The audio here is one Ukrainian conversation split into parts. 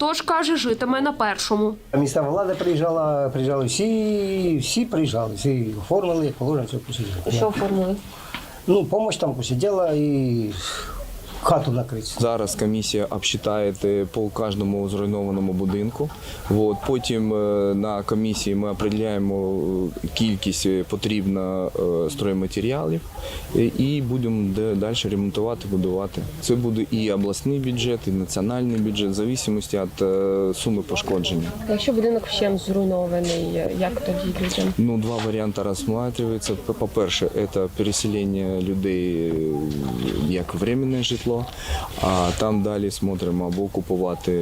Тож каже, житиме на першому. Місцева влада приїжджала, приїжджали всі, всі приїжджали, всі оформили, як положено, все посиділи. Що оформили? Ну, помощь там посиділа і хату накрити. Зараз комісія обсчитає по кожному зруйнованому будинку. От. Потім е, на комісії ми определяємо е, кількість е, потрібно стройматеріалів і будемо далі ремонтувати, будувати. Це буде і обласний бюджет, і національний бюджет, в зависимості від суми пошкодження. Якщо будинок ще зруйнований, як тоді людям? Ну, два варіанти розглядаються. По-перше, це переселення людей як временне житло, а там далі смотримо або купувати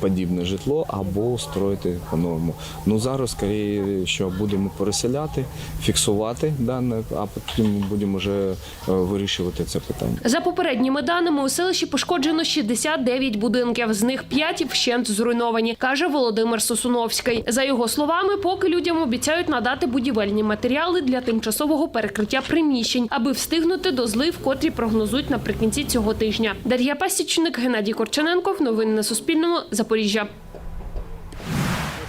подібне житло, або строїти по-новому. Ну зараз скоріше, що будемо переселяти, фіксувати дане, а потім будемо вже е, вирішувати це питання. За попередніми даними, у селищі пошкоджено 69 будинків, з них 5 вщент зруйновані, каже Володимир Сосуновський. За його словами, поки людям обіцяють надати будівельні матеріали для тимчасового перекриття приміщень, аби встигнути до злив, котрі прогнозують наприкінці цього тижня. Дар'я Пасічник, Геннадій Корчененков. Новини на Суспільному. Запоріжжя.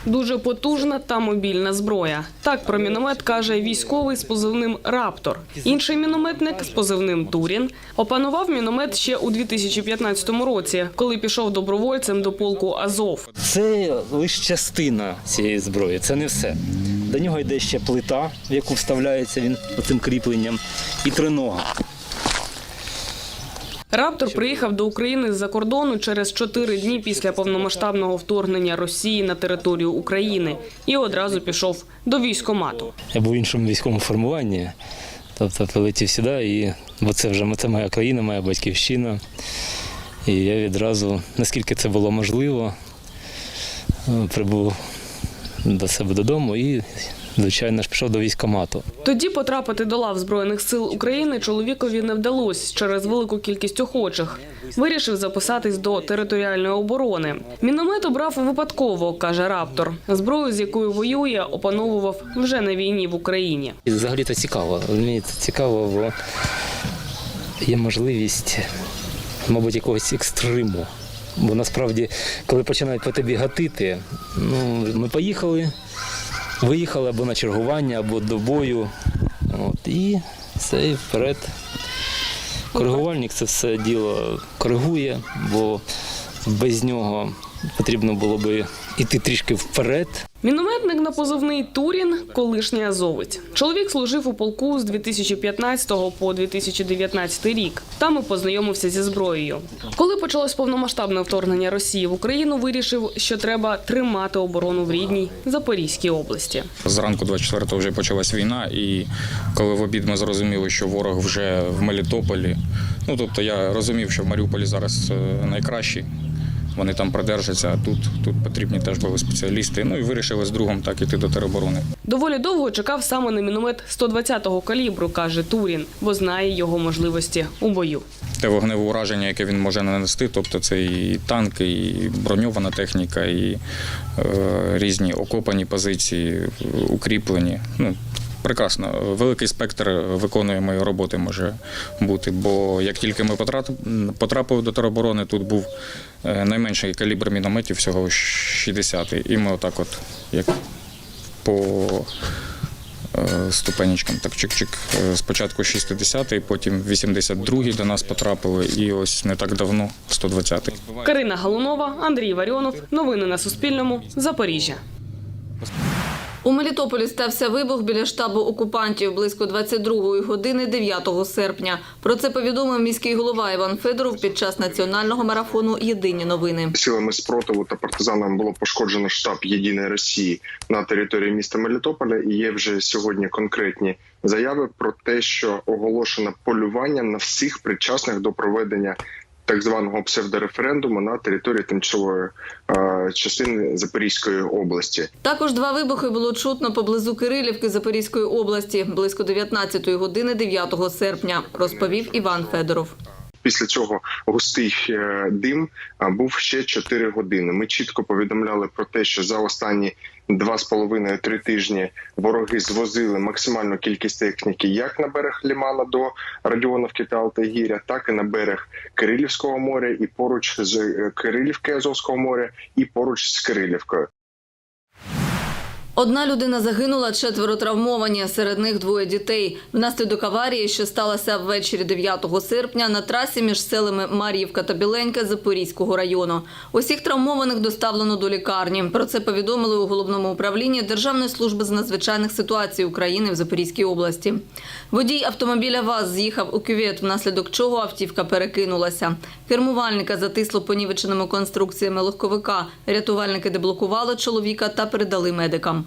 Дуже потужна та мобільна зброя. Так про міномет каже військовий з позивним Раптор. Інший мінометник з позивним Турін опанував міномет ще у 2015 році, коли пішов добровольцем до полку Азов. Це лише частина цієї зброї, це не все. До нього йде ще плита, в яку вставляється він цим кріпленням, і тринога. Раптор приїхав до України з-за кордону через чотири дні після повномасштабного вторгнення Росії на територію України і одразу пішов до військомату. Я був в іншому військовому формуванні, тобто прилетів сюди, і, бо це вже це моя країна, моя батьківщина. І я відразу, наскільки це було можливо, е, прибув до себе додому і, звичайно ж, пішов до військомату. Тоді потрапити до лав збройних сил України чоловікові не вдалося через велику кількість охочих. Вирішив записатись до територіальної оборони. Міномет обрав випадково, каже Раптор. Зброю, з якою воює, опановував вже на війні в Україні. І взагалі це цікаво. Розумієте, цікаво, бо є можливість, мабуть, якогось екстриму. Бо насправді, коли починають по тобі гатити, ну, ми поїхали, виїхали або на чергування, або до бою. От, і і вперед. Коригувальник це все діло коригує, бо без нього потрібно було би йти трішки вперед, Мінометник на позивний Турін, колишній азовець. Чоловік служив у полку з 2015 по 2019 рік. Там і познайомився зі зброєю. Коли почалось повномасштабне вторгнення Росії в Україну, вирішив, що треба тримати оборону в рідній Запорізькій області. Зранку 24-го вже почалась війна, і коли в обід ми зрозуміли, що ворог вже в Мелітополі, ну тобто я розумів, що в Маріуполі зараз е, найкращі. Вони там продержаться, а тут, тут потрібні теж були спеціалісти. Ну і вирішили з другом так іти до тероборони. Доволі довго чекав саме на міномет 120-го калібру, каже Турін, бо знає його можливості у бою. Те вогневе ураження, яке він може нанести, тобто це і танки, і броньована техніка, і е, різні окопані позиції, укріплені. Ну, прекрасно. Великий спектр виконуємої роботи може бути. Бо як тільки ми потрапили до тероборони, тут був е, найменший калібр мінометів, всього 60 І ми отак от, як по е, ступенечкам. Так чик-чик. Е, Спочатку 60-й, потім 82-й до нас потрапили, і ось не так давно 120-й. Карина Галунова, Андрій Варіонов. Новини на Суспільному. Запоріжжя. У Мелітополі стався вибух біля штабу окупантів близько 22-ї години 9 серпня. Про це повідомив міський голова Іван Федоров під час національного марафону Єдині новини. Силами спротиву та партизанами було пошкоджено штаб Єдиної Росії на території міста Мелітополя. І є вже сьогодні конкретні заяви про те, що оголошено полювання на всіх причасних до проведення. Так званого псевдореферендуму на території тимчасової е, частини Запорізької області. Також два вибухи було чутно поблизу Кирилівки Запорізької області близько 19-ї години 9 серпня, розповів Іван Федоров. Після цього густий е, дим був ще 4 години. Ми чітко повідомляли про те, що за останні два з половиною три тижні вороги звозили максимальну кількість техніки як на берег Лімана до Радіоновки та Алтагіря, так і на берег Кирилівського моря, і поруч з е, Кирилівки Азовського моря, і поруч з Кирилівкою. Одна людина загинула, четверо травмовані. Серед них двоє дітей. Внаслідок аварії, що сталася ввечері 9 серпня, на трасі між селами Мар'ївка та Біленька Запорізького району. Усіх травмованих доставлено до лікарні. Про це повідомили у головному управлінні Державної служби з надзвичайних ситуацій України в Запорізькій області. Водій автомобіля ВАЗ з'їхав у кювет, внаслідок чого автівка перекинулася. Кермувальника затисло понівеченими конструкціями легковика. Рятувальники деблокували чоловіка та передали медикам.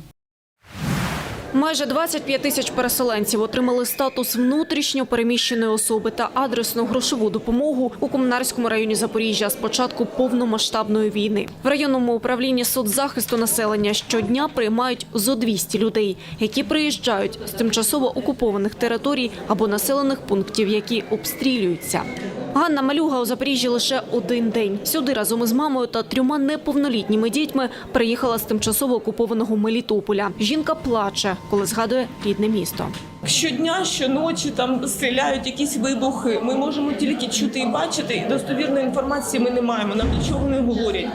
Майже 25 тисяч переселенців отримали статус внутрішньо переміщеної особи та адресну грошову допомогу у Комунарському районі Запоріжжя з початку повномасштабної війни. В районному управлінні соцзахисту населення щодня приймають зо 200 людей, які приїжджають з тимчасово окупованих територій або населених пунктів, які обстрілюються. Ганна Малюга у Запоріжжі лише один день. Сюди разом із мамою та трьома неповнолітніми дітьми приїхала з тимчасово окупованого Мелітополя. Жінка плаче, коли згадує рідне місто. Щодня, щоночі там стріляють якісь вибухи. Ми можемо тільки чути і бачити. і Достовірної інформації ми не маємо. Нам нічого не говорять.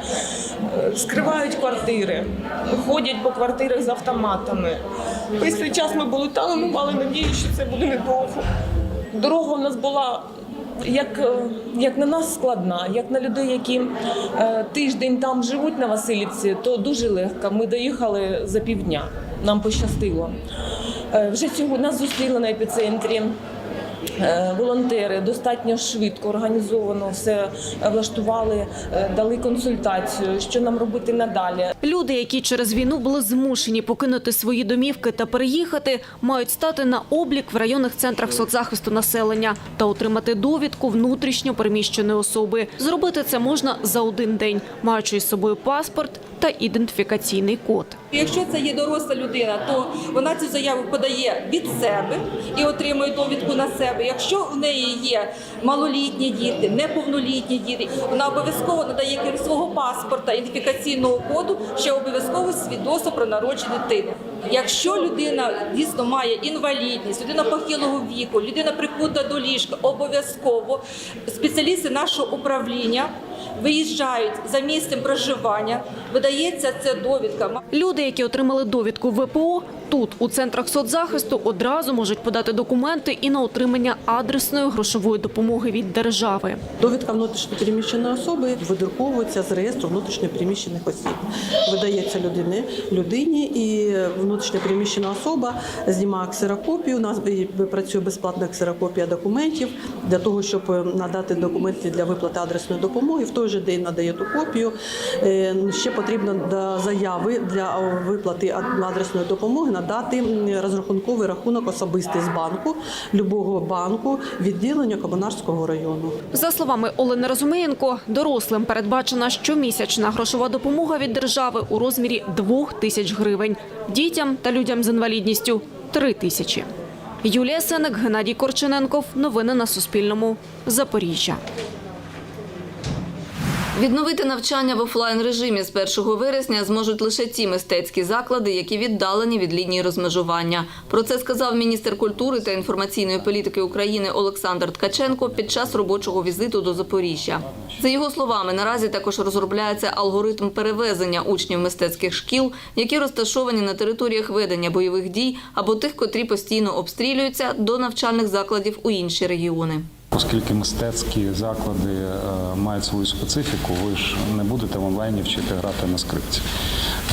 Скривають квартири, ходять по квартирах з автоматами. Цей час ми були там, ми мали надію, що це буде недовго. Дорога у нас була. Як, е, як на нас складна, як на людей, які е, тиждень там живуть на Васильівці, то дуже легко. Ми доїхали за півдня. Нам пощастило. Е, Вже цього нас зустріли на епіцентрі. Е, Волонтери достатньо швидко організовано все е, влаштували, е, дали консультацію, що нам робити надалі. Люди, які через війну були змушені покинути свої домівки та переїхати, мають стати на облік в районних центрах соцзахисту населення та отримати довідку внутрішньо переміщеної особи. Зробити це можна за один день, маючи із собою паспорт та ідентифікаційний код. Якщо це є доросла людина, то вона цю заяву подає від себе і отримує довідку на себе. Якщо у неї є малолітні діти, неповнолітні діти, вона обов'язково надає крім свого паспорта, ідентифікаційного коду, ще обов'язково свідоцтво про народження дитини. Якщо людина дійсно має інвалідність, людина похилого віку, людина прикута до ліжка, обов'язково спеціалісти нашого управління виїжджають за місцем проживання, видається ця довідка. Люди, які отримали довідку ВПО, тут у центрах соцзахисту одразу можуть подати документи і на отримання адресної грошової допомоги від держави. Довідка внутрішньопереміщеної особи видруковується з реєстру внутрішньопереміщених осіб. Видається людині, людині і внутрішньопереміщена особа знімає ксерокопію. У нас працює безплатна ксерокопія документів для того, щоб надати документи для виплати адресної допомоги. Той же день надає ту копію. Е, Ще потрібно до заяви для виплати адресної допомоги надати розрахунковий рахунок особистий з банку, любого банку, відділення Комунарського району. За словами Олени Розумієнко, дорослим передбачена щомісячна грошова допомога від держави у розмірі 2 тисяч гривень, дітям та людям з інвалідністю – 3 тисячі. Юлія Сенек, Геннадій Корчененков. Новини на Суспільному. Запоріжжя. Відновити навчання в офлайн режимі з 1 вересня зможуть лише ті мистецькі заклади, які віддалені від лінії розмежування. Про це сказав міністр культури та інформаційної політики України Олександр Ткаченко під час робочого візиту до Запоріжжя. За його словами, наразі також розробляється алгоритм перевезення учнів мистецьких шкіл, які розташовані на територіях ведення бойових дій або тих, котрі постійно обстрілюються, до навчальних закладів у інші регіони. Оскільки мистецькі заклади е, мають свою специфіку, ви ж не будете в онлайні вчити грати на скрипці.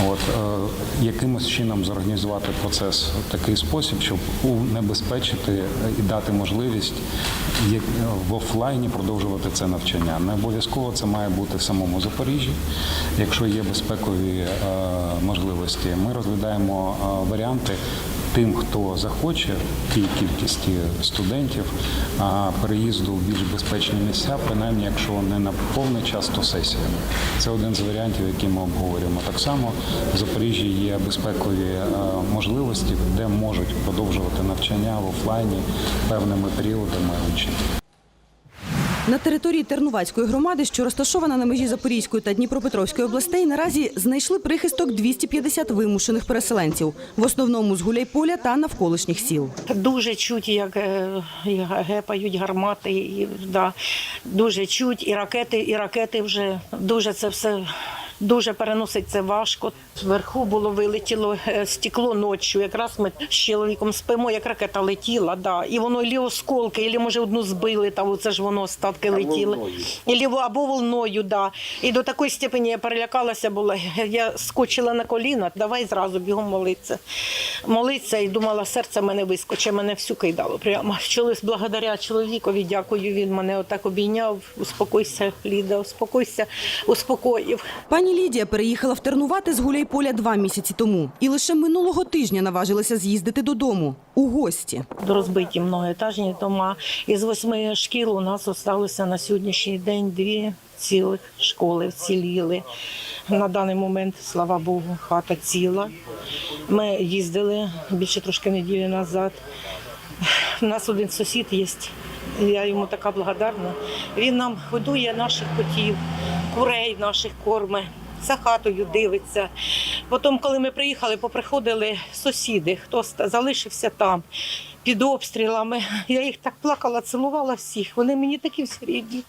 От е, якимось чином зорганізувати процес в такий спосіб, щоб унебезпечити і дати можливість як- в офлайні продовжувати це навчання. Не обов'язково це має бути в самому Запоріжжі. Якщо є безпекові е, можливості, ми розглядаємо е, варіанти тим, хто захоче тій кількості студентів переїзду в більш безпечні місця, принаймні, якщо не на повний час, то сесіями. Це один з варіантів, який ми обговорюємо. Так само в Запоріжжі є безпекові е, можливості, де можуть продовжувати навчання в офлайні певними періодами учні. На території Тернувацької громади, що розташована на межі Запорізької та Дніпропетровської областей, наразі знайшли прихисток 250 вимушених переселенців, в основному з Гуляйполя та навколишніх сіл. Дуже чуть, як е, гепають гармати, і да, дуже чуть, і ракети, і ракети вже дуже це все. Дуже переносить це важко. Зверху було вилетіло е, стекло ночі. Якраз ми з чоловіком спимо, як ракета летіла, да. і воно лі осколки, і може одну збили, там це ж воно остатки летіли. Во- або волною, да. І до такої степені я перелякалася була. Я скочила на коліна, давай зразу бігом молитися. Молитися і думала, серце мене вискоче, мене всю кидало прямо. Чоловік, благодаря чоловікові, дякую, він мене отак обійняв. Успокойся, Ліда, успокойся, успокоїв. Пані Лідія переїхала в Тернувати з Гуляйполя два місяці тому і лише минулого тижня наважилася з'їздити додому у гості. Розбиті многоетажні дома. Із восьми шкіл у нас залишилося на сьогоднішній день дві цілих школи вціліли. На даний момент, слава Богу, хата ціла. Ми їздили більше трошки неділі назад. У нас один сусід є. Я йому така благодарна. Він нам годує наших котів, курей наших корме, за хатою дивиться. Потім, коли ми приїхали, поприходили сусіди, хто залишився там під обстрілами. Я їх так плакала, цілувала всіх. Вони мені такі всі рідні.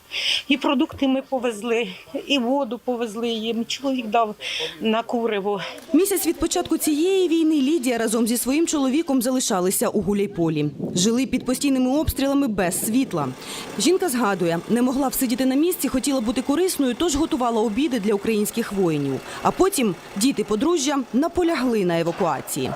І продукти ми повезли, і воду повезли їм. Чоловік дав на куриво. Місяць від початку цієї війни Лідія разом зі своїм чоловіком залишалися у Гуляйполі. Жили під постійними обстрілами без світла. Жінка згадує, не могла всидіти на місці, хотіла бути корисною, тож готувала обіди для українських воїнів. А потім діти подружжя наполягли на евакуації.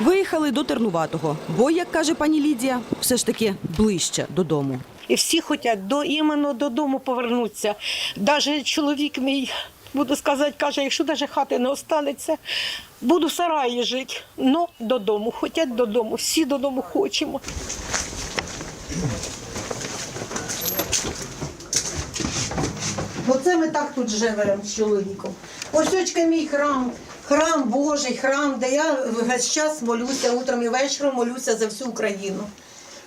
Виїхали до Тернуватого, бо, як каже пані Лідія, все ж таки ближче додому. І всі хочуть до іменно додому повернутися. Навіть чоловік мій, буду сказати, каже, якщо навіть хати не останеться, буду в сараї жити. Ну, додому, хочуть додому, всі додому хочемо. Оце ми так тут живемо з чоловіком. Ось очка мій храм, храм Божий, храм, де я весь час молюся, утром і вечором молюся за всю Україну.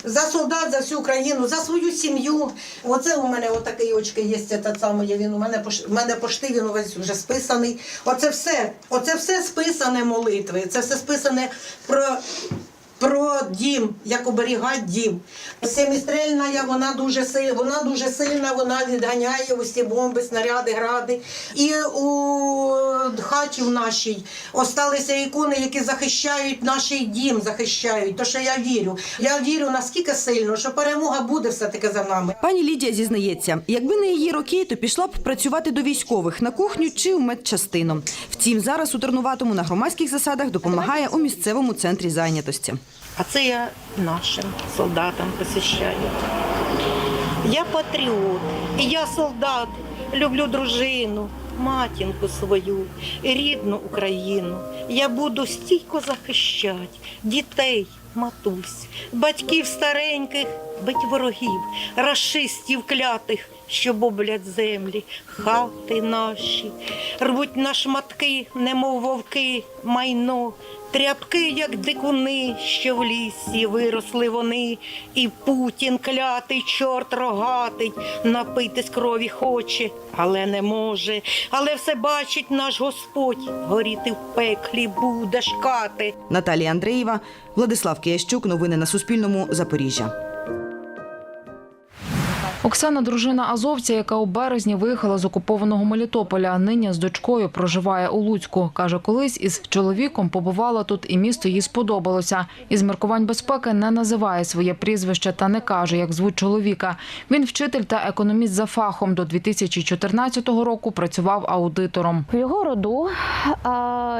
За солдат, за всю Україну, за свою сім'ю. Оце у мене отакий очки є, та саме. Він у мене в мене пошти, він увесь вже списаний. Оце все, оце все списане молитви. Це все списане про про дім, як оберігати дім. Семістрельна, я- вона дуже сильна, вона дуже сильна, вона відганяє усі бомби, снаряди, гради. І у хаті в нашій осталися ікони, які захищають наш дім, захищають. То що я вірю. Я вірю наскільки сильно, що перемога буде все-таки за нами. Пані Лідія зізнається, якби не її роки, то пішла б працювати до військових на кухню чи у медчастину. Втім, зараз у Тернуватому на громадських засадах допомагає у місцевому центрі зайнятості. А це я нашим солдатам посвящаю. Я патріот, і я солдат, люблю дружину, матінку свою, рідну Україну. Я буду стійко захищати дітей, матусь, батьків стареньких, бить ворогів, рашистів клятих, що боблять землі, хати наші, рвуть на шматки, немов вовки, майно. Тряпки, як дикуни, що в лісі виросли вони, і Путін клятий, чорт рогатий, напитись крові хоче, але не може. Але все бачить наш Господь, горіти в пеклі буде шкати. Наталія Андреєва, Владислав Киящук. Новини на Суспільному. Запоріжжя. Оксана дружина азовця, яка у березні виїхала з окупованого Мелітополя, нині з дочкою проживає у Луцьку. Каже, колись із чоловіком побувала тут, і місто їй сподобалося. Із міркувань безпеки не називає своє прізвище та не каже, як звуть чоловіка. Він вчитель та економіст за фахом. До 2014 року працював аудитором. В його роду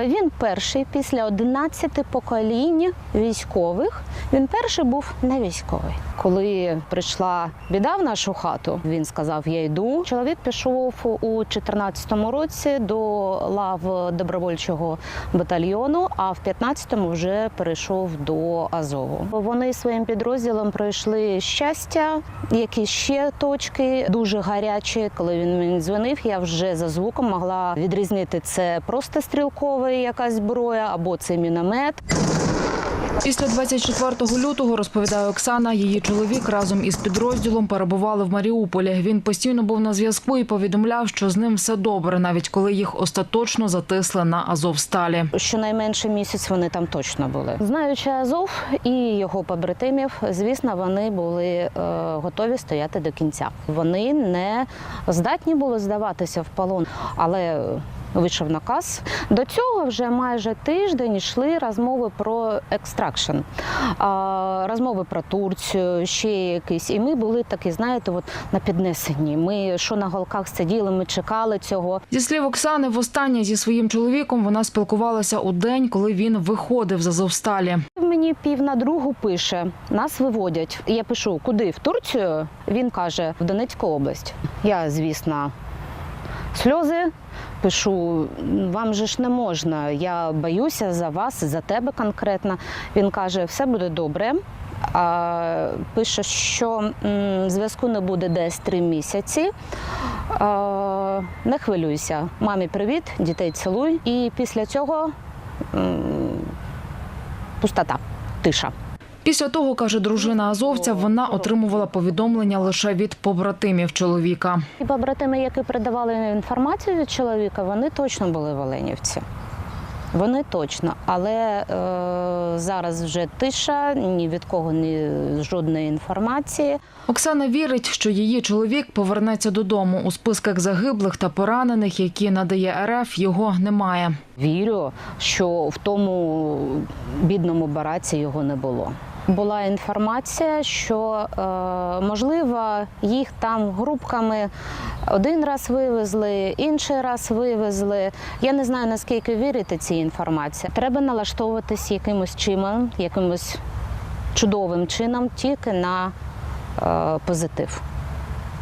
він перший після 11 поколінь військових. Він перший був не військовий. Коли прийшла біда в нашу хату, він сказав: Я йду. Чоловік пішов у 14-му році до лав добровольчого батальйону, а в 15-му вже перейшов до Азову. Вони своїм підрозділом пройшли щастя, які ще точки дуже гарячі. Коли він мені дзвонив, я вже за звуком могла відрізнити це просто стрілкова якась зброя або це міномет. Після 24 лютого, розповідає Оксана, її чоловік разом із підрозділом перебували в Маріуполі. Він постійно був на зв'язку і повідомляв, що з ним все добре, навіть коли їх остаточно затисли на Азовсталі. Щонайменше місяць вони там точно були. Знаючи Азов і його побратимів, звісно, вони були е, готові стояти до кінця. Вони не здатні були здаватися в полон, але вийшов наказ. До цього вже майже тиждень йшли розмови про екстракшн, розмови про Турцію, ще якісь. І ми були такі, знаєте, от на піднесенні. Ми що на голках сиділи, ми чекали цього. Зі слів Оксани, востаннє зі своїм чоловіком вона спілкувалася у день, коли він виходив з Азовсталі. Мені пів на другу пише: нас виводять. Я пишу, куди? В Турцію? Він каже, в Донецьку область. Я, звісно, сльози. Пишу, вам же ж не можна. Я боюся за вас, за тебе конкретно. Він каже, все буде добре. А, пише, що зв'язку не буде десь три місяці. А, не хвилюйся. Мамі привіт, дітей цілуй. І після цього м, пустота, тиша. Після того, каже дружина азовця, вона отримувала повідомлення лише від побратимів чоловіка. І побратими, які передавали інформацію від чоловіка, вони точно були в Оленівці. Вони точно, але е, зараз вже тиша, ні від кого ні жодної інформації. Оксана вірить, що її чоловік повернеться додому. У списках загиблих та поранених, які надає РФ, його немає. Вірю, що в тому бідному бараці його не було. Була інформація, що е, можливо їх там групками один раз вивезли, інший раз вивезли. Я не знаю наскільки вірити цій інформації. Треба налаштовуватись якимось чином, якимось чудовим чином тільки на е, позитив.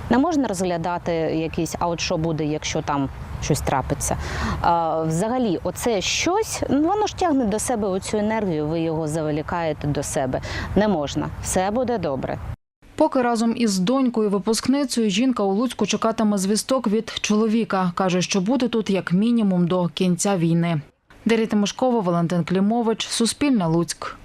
Не можна розглядати якийсь, а от що буде, якщо там щось трапиться. А, взагалі, оце щось, ну, воно ж тягне до себе оцю енергію, ви його заволікаєте до себе. Не можна. Все буде добре. Поки разом із донькою випускницею жінка у Луцьку чекатиме звісток від чоловіка. Каже, що буде тут як мінімум до кінця війни. Дар'я Тимошкова, Валентин Клімович, Суспільне Луцьк.